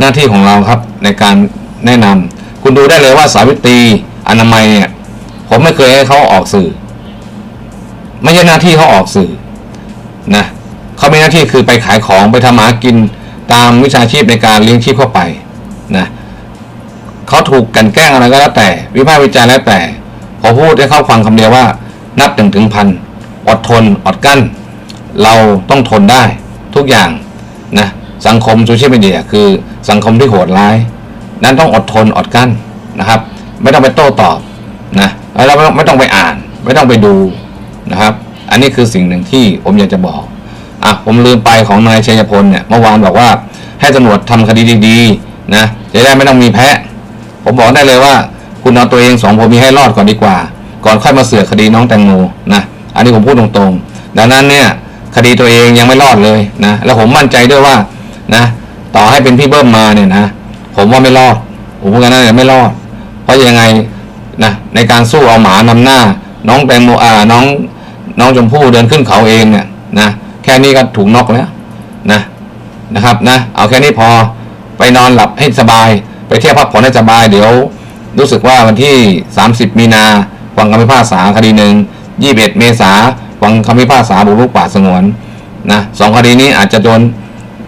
หน้าที่ของเราครับในการแนะนำคุณดูได้เลยว่าสาวิตรีอนามัยเนี่ย ผมไม่เคยให้เขาออกสื่อ ไม่ใช่หน้าที่เขาออกสื่อนะเขามีหน้าที่คือไปขายของไปทำหากินตามวิชาชีพในการเลี้ยงชีพเข้าไปนะเขาถูกกันแกล้งอะไรก็แล้วแต่ วิพากษ์วิจารณ์แล้วแต่ผมพูดให้เขาฟังคำเดียวว่า นับถึงถึงพันอดทนอดกั้น เราต้องทนได้ทุกอย่างนะ สังคมโซเชียลมีเดียคือสังคมที่โหดร้าย นั้นต้องอดทนอดกั้นนะครับ ไม่ต้องไปโต้ตอบนะแล้วเราไม่ต้องไม่ต้องไปอ่าน ไม่ต้องไปดูนะครับ อันนี้คือสิ่งหนึ่งที่ผมอยากจะบอกอะผมลืมไปของนายชัยพลเนี่ยเมื่อวานบอกว่าให้ตำรวจทำคดีดีๆนะจะได้ไม่ต้องมีแพ้ผมบอกได้เลยว่า คุณเอาตัวเองสองผมมีให้รอดก่อนดีกว่า ก่อนค่อยมาเสือกคดีน้องแตงโมนะอันนี้ผมพูดตรงๆ ดังนั้นเนี่ยคดีตัวเองยังไม่รอดเลยนะแล้วผมมั่นใจด้วยว่า นะ ต่อให้เป็นพี่เบิ้มมาเนี่ยนะผมว่าไม่รอดผมพูดกันนั่นเลยไม่รอด เพราะยังไงนะในการสู้เอาหมานำหน้า น้องแตงโมอ่าน้องน้องชมพู่เดินขึ้นเขาเองเนี่ยนะแค่นี้ก็ถูกนอกแล้วนะนะครับนะ เอาแค่นี้พอไปนอนหลับให้สบาย ไปเที่ยวพักผ่อนให้สบายเดี๋ยว รู้สึกว่าวันที่ 30 มีนาฟังคำพิพากษาคดีหนึ่ง21 เมษาฟังคำพิพากษาบุกรุกป่าสงวนนะสองคดีนี้อาจจะโดน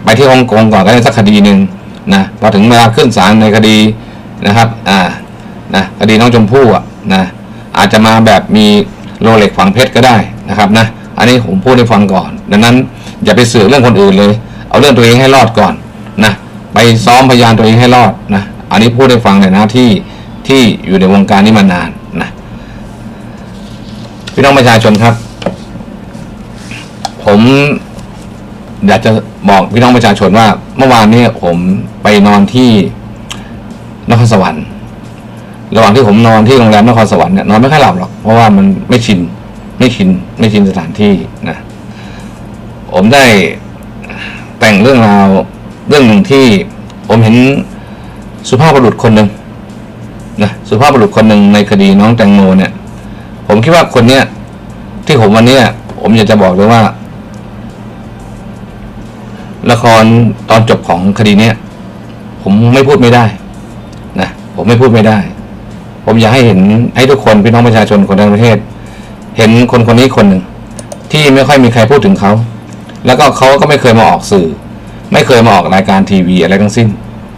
ไปที่ฮ่องกงก่อนก็ได้สักคดีหนึ่งนะพอถึงเวลาขึ้นศาลในคดีนะครับอ่านะคดีน้องชมพู่อะนะอาจจะมาแบบมีโรเล็กฝังเพชรก็ได้นะครับนะอันนี้ผมพูดให้ฟังก่อน ดังนั้นอย่าไปเสือกเรื่องคนอื่นเลย เอาเรื่องตัวเองให้รอดก่อนนะไปซ้อมพยานตัวเองให้รอดนะอันนี้พูดให้ฟังเลยนะที่ที่อยู่ในวงการนี้มานานนะพี่น้องประชาชนครับ ผม อยากจะบอกพี่น้องประชาชนว่า เมื่อวานนี้ผมไปนอนที่นครสวรรค์ ระหว่างที่ผมนอนที่โรงแรมนครสวรรค์เนี่ยนอนไม่ค่อยหลับหรอกเพราะว่ามันไม่ชินไม่ชินไม่ชินสถานที่นะผมได้แต่งเรื่องราวเรื่องหนึ่งที่ผมเห็นสุภาพบุรุษคนหนึ่งนะสุภาพบุรุษคนหนึ่งในคดีน้องแตงโมเนี่ย ผมคิดว่าคนเนี้ยที่ผมวันเนี้ยผมอยากจะบอกเลยว่า ละครตอนจบของคดีเนี้ยผมไม่พูดไม่ได้นะผมไม่พูดไม่ได้ ผมอยากให้เห็นให้ทุกคนพี่น้องประชาชนคนทั้งประเทศ เห็นคนคนนี้คนหนึ่งที่ไม่ค่อยมีใครพูดถึงเขาแล้วก็เขาก็ไม่เคยมาออกสื่อ ไม่เคยมาออกรายการทีวีอะไรทั้งสิ้น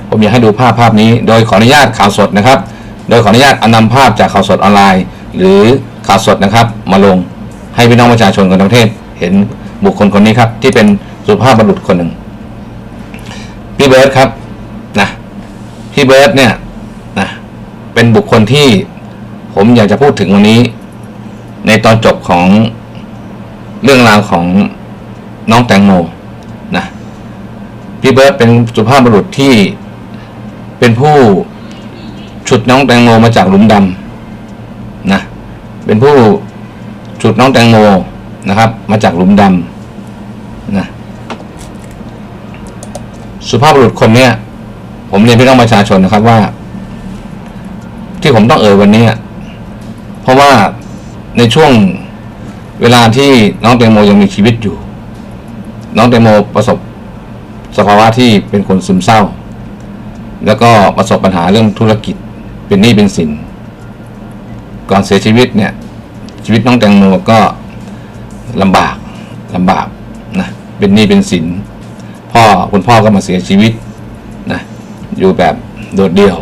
ผมอยากให้ดูภาพภาพนี้ โดยขออนุญาตข่าวสดนะครับ โดยขออนุญาตอนำภาพจากข่าวสดออนไลน์ หรือข่าวสดนะครับ มาลงให้พี่น้องประชาชนคนทั้งประเทศ เห็นบุคคลคนนี้ครับที่เป็น สุภาพบุรุษคนหนึ่งพี่เบิร์ดครับนะพี่เบิร์ดเนี่ยนะเป็นบุคคลที่ผมอยากจะพูดถึงวันนี้ ในตอนจบของเรื่องราวของน้องแตงโมนะพี่เบิร์ดเป็นสุภาพบุรุษที่เป็นผู้ฉุดน้องแตงโมมาจากหลุมดำนะ เป็นผู้ฉุดน้องแตงโมนะครับ มาจากหลุมดำนะ สุภาพบุรุษคนเนี้ยผมเรียนพี่น้องประชาชนนะครับว่า ที่ผมต้องเอ่ยวันนี้เพราะว่าในช่วงเวลาที่น้องแตงโมยังมีชีวิตอยู่ น้องแตงโมประสบสภาวะที่เป็นคนซึมเศร้า แล้วก็ประสบปัญหาเรื่องธุรกิจเป็นหนี้เป็นสิน ก่อนเสียชีวิตเนี่ย ชีวิตน้องแตงโมก็ลำบากลำบากนะเป็นหนี้เป็นสิน พ่อคุณพ่อก็มาเสียชีวิตนะอยู่แบบโดดเดี่ยว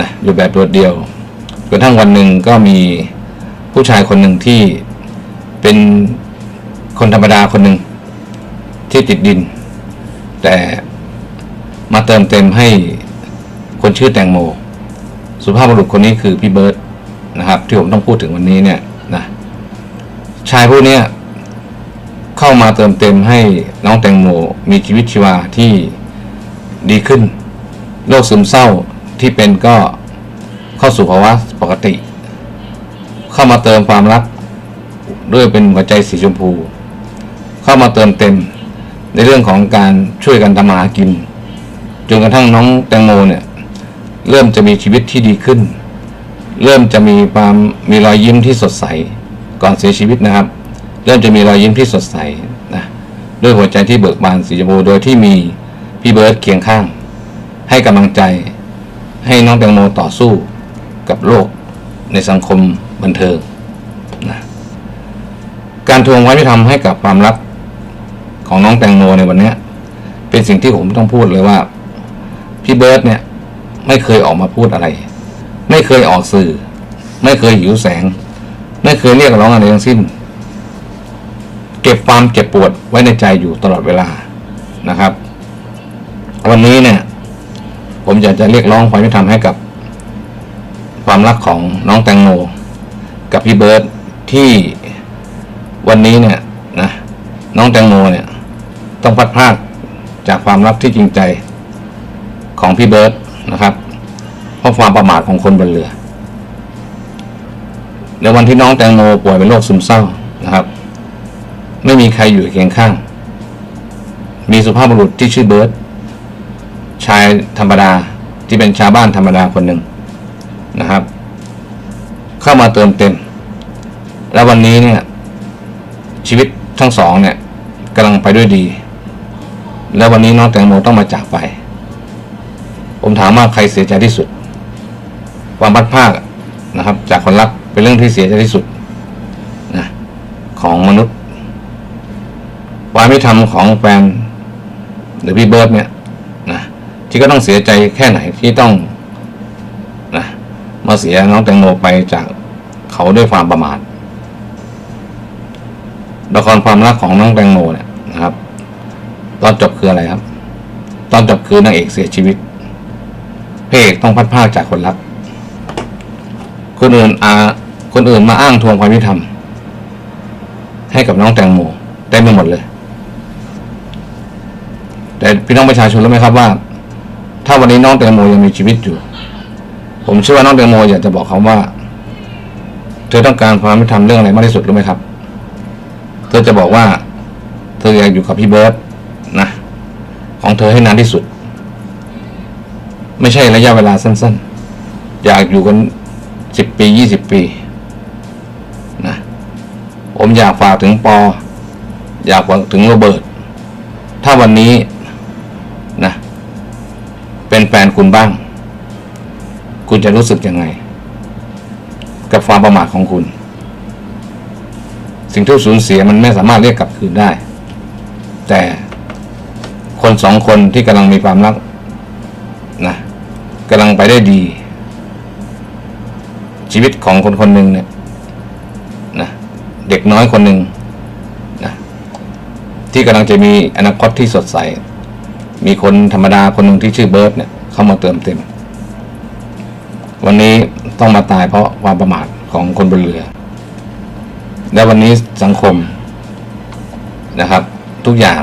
นะอยู่แบบโดดเดี่ยวจนทั้งวันหนึ่งก็มีผู้ชายคนหนึ่งที่เป็นคนธรรมดาคนหนึ่งที่ติดดิน แต่มาเติมเต็มให้คนชื่อแตงโม สุภาพบุรุษคนนี้คือพี่เบิร์ตนะครับ ที่ผมต้องพูดถึงวันนี้เนี่ยนะชายผู้นี้ เข้ามาเติมเต็มให้น้องแตงโมมีชีวิตชีวาที่ดีขึ้น โรคซึมเศร้าที่เป็นก็เข้าสู่ภาวะปกติ เข้ามาเติมความรักด้วยเป็นหัวใจสีชมพู เข้ามาเติมเต็มในเรื่องของการช่วยกันทำมาหากินจนกระทั่งน้องแตงโมเนี่ยเริ่มจะมีชีวิตที่ดีขึ้น เริ่มจะมีความมีรอยยิ้มที่สดใสก่อนเสียชีวิตนะครับ ริ่มจะมีรอยยิ้มที่สดใสนะด้วยหัวใจที่เบิกบานสีชมพูโดยที่มีพี่เบิร์ดเคียงข้าง ให้กำลังใจ ให้น้องแตงโมต่อสู้กับโลกในสังคมบันเทิงนะการทวงความยุติธรรมให้กับความรักของน้องแตงโมในวันนี้เป็นสิ่งที่ผมต้องพูดเลยว่า พี่เบิร์ตเนี่ย ไม่เคยออกมาพูดอะไร ไม่เคยออกสื่อ ไม่เคยหิวแสง ไม่เคยเรียกร้องอะไรทั้งสิ้น เก็บความเจ็บปวดไว้ในใจอยู่ตลอดเวลานะครับ วันนี้เนี่ย ผมอยากจะเรียกร้องความยุติธรรมให้กับ ความรักของน้องแตงโมกับพี่เบิร์ตที่วันนี้เนี่ยนะน้องแตงโมเนี่ย ต้องพัดพลาดจากความรักที่จริงใจของพี่เบิร์ตนะครับ เพราะความประมาทของคนบนเรือในวันที่น้องแตงโมป่วยเป็นโรคซึมเศร้า ไม่มีใครอยู่เคียงข้าง มีสุภาพบุรุษที่ชื่อเบิร์ตชายธรรมดาที่เป็นชาวบ้านธรรมดาคนหนึ่งนะครับ เข้ามาเติมเต็ม แล้ววันนี้เนี่ย ชีวิตทั้งสองเนี่ยกำลังไปด้วยดี แล้ววันนี้น้องแตงโมต้องมาจากไป ผมถามว่าใครเสียใจที่สุด ความพัดภาคนะครับ จากคนรักเป็นเรื่องที่เสียใจที่สุดนะของมนุษย์ ความไม่ทำของแฟนหรือพี่เบิร์ดเนี่ยนะที่ก็ต้องเสียใจแค่ไหนที่ต้องนะมาเสียน้องแตงโมไปจากเขาด้วยความประมาทละครความรักของน้องแตงโมเนี่ยนะครับ ตอนจบคืออะไรครับ ตอนจบคือนางเอกเสียชีวิตพระเอกต้องพัดพรากจากคนรัก คนอื่นอาคนอื่นมาอ้างทวงความยุติธรรมให้กับน้องแตงโมได้ไม่หมดเลย แต่พี่น้องประชาชนรู้ไหมครับว่า ถ้าวันนี้น้องแตงโมยังมีชีวิตอยู่ ผมเชื่อว่าน้องแตงโมอยากจะบอกเขาว่า เธอต้องการความยุติธรรมเรื่องอะไรมากที่สุดรู้ไหมครับ เธอจะบอกว่า เธออยากอยู่กับพี่เบิร์ตนะ ของเธอให้นานที่สุด ไม่ใช่ระยะเวลาสั้น ๆ อยากอยู่กันสิบปียี่สิบปีนะผมอยากฝากถึงปอ อยากฝากถึงโรเบิร์ตถ้าวันนี้ เป็นแฟนคุณบ้าง คุณจะรู้สึกยังไง กับความประมาทของคุณ สิ่งที่สูญเสียมันไม่สามารถเรียกกลับคืนได้ แต่คนสองคนที่กำลังมีความรักนะกำลังไปได้ดี ชีวิตของคนคนหนึ่งเนี่ยนะเด็กน้อยคนหนึ่งนะที่กำลังจะมีอนาคตที่สดใส มีคนธรรมดาคนหนึ่งที่ชื่อเบิร์ตเนี่ยเข้ามาเติมเต็ม วันนี้ต้องมาตายเพราะความประมาทของคนบนเรือ และวันนี้สังคมนะครับ ทุกอย่าง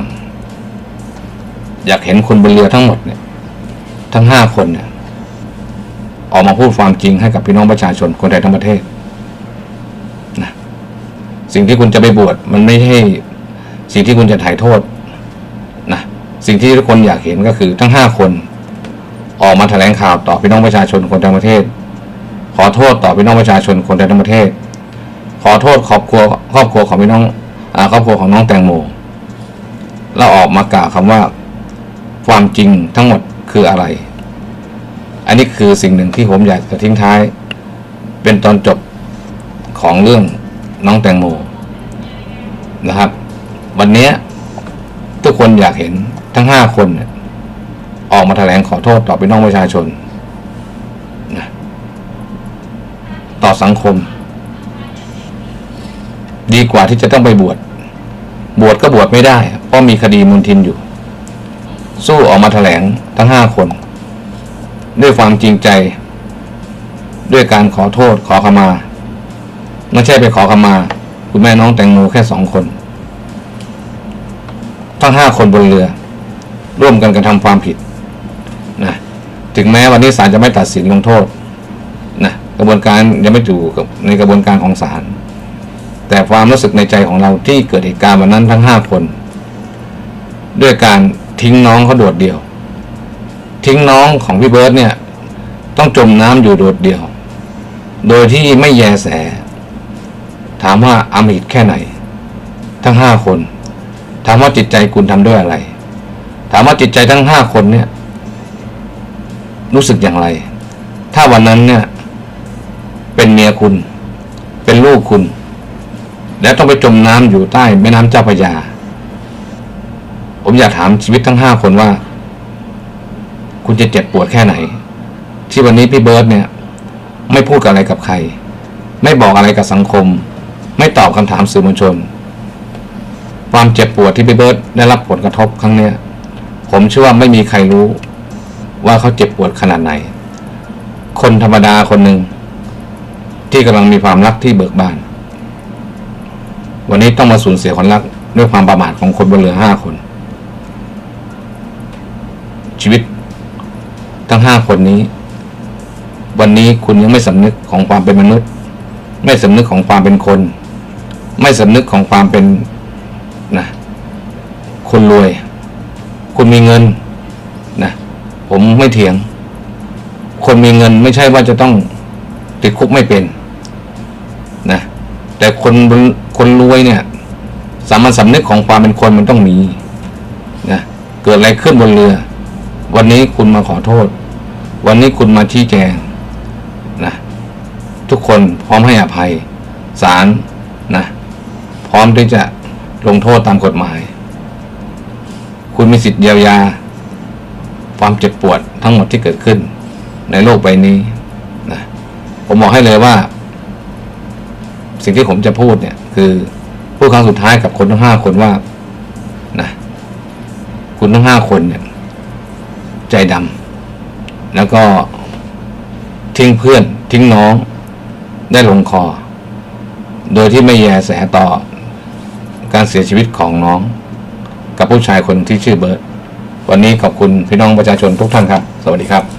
อยากเห็นคนบนเรือทั้งหมดเนี่ย ทั้งห้าคนเนี่ยออกมาพูดความจริงให้กับพี่น้องประชาชนคนไทยทั้งประเทศนะสิ่งที่คุณจะไปบวชมันไม่ใช่สิ่งที่คุณจะถ่ายโทษ สิ่งที่ทุกคนอยากเห็นก็คือทั้งห้าคน ออกมาแถลงข่าวต่อพี่น้องประชาชนคนทั้งประเทศ ขอโทษต่อพี่น้องประชาชนคนทั้งประเทศ ขอโทษครอบครัวครอบครัวของพี่น้องครอบครัวของน้องแตงโมแล้วออกมากล่าวคำว่าความจริงทั้งหมดคืออะไร อันนี้คือสิ่งหนึ่งที่ผมอยากจะทิ้งท้าย เป็นตอนจบของเรื่องน้องแตงโมนะครับ วันนี้ทุกคนอยากเห็น ทั้งห้าคนเนี่ยออกมาแถลงขอโทษต่อพี่น้องประชาชน ต่อสังคม ดีกว่าที่จะต้องไปบวชบวชก็บวชไม่ได้ เพราะมีคดีมูลทินอยู่ สู้ออกมาแถลงทั้งห้าคน ด้วยความจริงใจ ด้วยการขอโทษขอขมาไม่ใช่ไปขอขมา คุณแม่น้องแตงโมแค่สองคน ทั้งห้าคนบนเรือ ร่วมกันกระทำความผิดนะถึงแม้วันนี้ศาลจะไม่ตัดสินลงโทษนะกระบวนการยังไม่อยู่กับในกระบวนการของศาลแต่ความรู้สึกในใจของเราที่เกิดเหตุการณ์วันนั้นทั้งห้าคน ด้วยการทิ้งน้องเขาโดดเดี่ยว ทิ้งน้องของพี่เบิร์ตเนี่ย ต้องจมน้ำอยู่โดดเดี่ยว โดยที่ไม่แยแส ถามว่าอำหิตแค่ไหน ทั้งห้าคน ถามว่าจิตใจคุณทำด้วยอะไร ถามว่าจิตใจทั้งห้าคนเนี่ย รู้สึกอย่างไร ถ้าวันนั้นเนี่ย เป็นเมียคุณ เป็นลูกคุณ แล้วต้องไปจมน้ำอยู่ใต้แม่น้ำเจ้าพระยา ผมอยากถามชีวิตทั้งห้าคนว่า คุณจะเจ็บปวดแค่ไหน ที่วันนี้พี่เบิร์ตเนี่ย ไม่พูดอะไรกับใคร ไม่บอกอะไรกับสังคม ไม่ตอบคำถามสื่อมวลชน ความเจ็บปวดที่พี่เบิร์ตได้รับผลกระทบครั้งเนี้ย ผมเชื่อว่าไม่มีใครรู้ว่าเขาเจ็บปวดขนาดไหน คนธรรมดาคนหนึ่งที่กำลังมีความรักที่เบิกบาน วันนี้ต้องมาสูญเสียคนรักด้วยความประมาทของคนบนเรือห้าคน ชีวิตทั้งห้าคนนี้ วันนี้คุณยังไม่สำนึกของความเป็นมนุษย์ ไม่สำนึกของความเป็นคน ไม่สำนึกของความเป็นนะคนรวย คุณมีเงินนะผมไม่เถียง คนมีเงินไม่ใช่ว่าจะต้องติดคุกไม่เป็นนะแต่คนคนรวยเนี่ยสามัญสำนึกของความเป็นคนมันต้องมีนะเกิดอะไรขึ้นบนเรือ วันนี้คุณมาขอโทษ วันนี้คุณมาชี้แจงนะทุกคนพร้อมให้อภัยศาลนะพร้อมที่จะลงโทษตามกฎหมาย คุณมีสิทธิ์เยียวยา ความเจ็บปวดทั้งหมดที่เกิดขึ้น ในโลกใบนี้นะผมบอกให้เลยว่า สิ่งที่ผมจะพูดเนี่ย คือพูดครั้งสุดท้ายกับคนทั้งห้าคนว่านะคุณทั้งห้าคนเนี่ย ใจดำแล้วก็ทิ้งเพื่อน ทิ้งน้อง ได้ลงคอ โดยที่ไม่แยแสต่อการเสียชีวิตของน้อง กับผู้ชายคนที่ชื่อเบิร์ตวันนี้ขอบคุณพี่น้องประชาชนทุกท่านครับ สวัสดีครับ